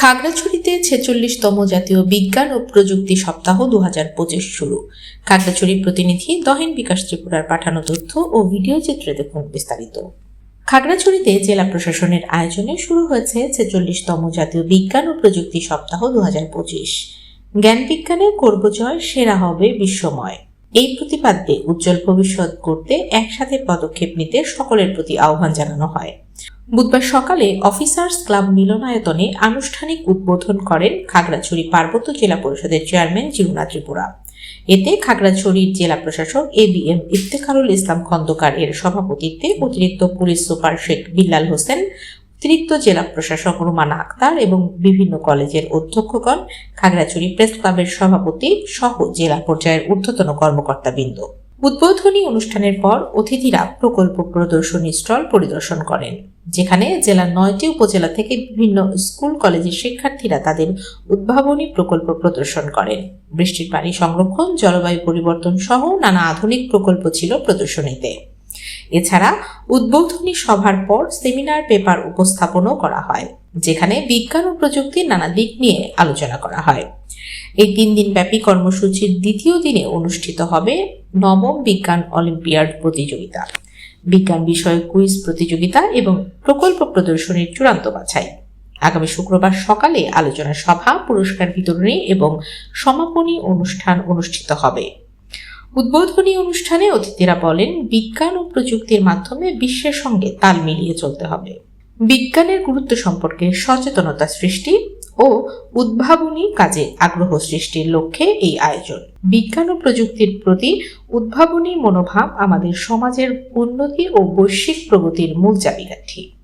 খাগড়াছড়িতে ছেচল্লিশতম জাতীয় বিজ্ঞান ও প্রযুক্তি সপ্তাহ দু হাজার পঁচিশ শুরু। খাগড়াছড়ি প্রতিনিধি দহেন বিকাশ ত্রিপুরার পাঠানো তথ্য ও ভিডিও চিত্রে দেখুন বিস্তারিত। খাগড়াছড়িতে জেলা প্রশাসনের আয়োজনে শুরু হয়েছে ছেচল্লিশতম জাতীয় বিজ্ঞান ও প্রযুক্তি সপ্তাহ দু হাজার পঁচিশ। জ্ঞান বিজ্ঞানে করব জয় সেরা হবে বিশ্বময়। এই প্রতিপাদ্যে উজ্জ্বল ভবিষ্যৎ করতে একসাথে পদক্ষেপ নিতে সকলের প্রতি আহ্বান জানানো হয়। বুধবার সকালে অফিসার্স ক্লাব মিলনায়তনে আনুষ্ঠানিক উদ্বোধন করেন খাগড়াছড়ি পার্বত্য জেলা পরিষদের চেয়ারম্যান জিরুনা ত্রিপুরা। এতে খাগড়াছড়ির জেলা প্রশাসক A B M Iftekharul Islam Khandaker এর সভাপতিত্বে অতিরিক্ত পুলিশ সুপার শেখ বিল্লাল হোসেন অতিরিক্ত জেলা প্রশাসক রুমানা আক্তার এবং বিভিন্ন কলেজের অধ্যক্ষগণ, খাগড়াছড়ি প্রেস ক্লাবের সভাপতি সহ জেলা পর্যায়ের ঊর্ধ্বতন কর্মকর্তাবৃন্দ। উদ্বোধনী অনুষ্ঠানের পর অতিথিরা প্রকল্প প্রদর্শনী স্টল পরিদর্শন করেন, যেখানে জেলার নয়টি উপজেলা থেকে বিভিন্ন স্কুল কলেজের শিক্ষার্থীরা তাদের উদ্ভাবনী প্রকল্প প্রদর্শন করেন। বৃষ্টির পানি সংরক্ষণ, জলবায়ু পরিবর্তন সহ নানা আধুনিক প্রকল্প ছিল প্রদর্শনীতে। এছাড়া উদ্বোধনী সভার পর সেমিনার পেপার উপস্থাপনও করা হয়, যেখানে বিজ্ঞান ও প্রযুক্তির নানা দিক নিয়ে আলোচনা করা হয়। এই তিন দিন ব্যাপী কর্মসূচির দ্বিতীয় দিনে অনুষ্ঠিত হবে নবম বিজ্ঞান অলিম্পিয়াড প্রতিযোগিতা। বিজ্ঞান বিষয়ক কুইজ প্রতিযোগিতা এবং প্রকল্প প্রদর্শনীর চূড়ান্ত বাছাই। আগামী শুক্রবার সকালে আলোচনা সভা, পুরস্কার বিতরণী এবং সমাপনী অনুষ্ঠান অনুষ্ঠিত হবে। উদ্বোধনী অনুষ্ঠানে অতিথিরা বলেন, বিজ্ঞান ও প্রযুক্তির মাধ্যমে বিশ্বের সঙ্গে তাল মিলিয়ে চলতে হবে। বিজ্ঞানের গুরুত্ব সম্পর্কে সচেতনতা সৃষ্টি ও উদ্ভাবনী কাজে আগ্রহ সৃষ্টির লক্ষ্যে এই আয়োজন। বিজ্ঞান ও প্রযুক্তির প্রতি উদ্ভাবনী মনোভাব আমাদের সমাজের উন্নতি ও বৈশ্বিক প্রগতির মূল চাবিকাঠি।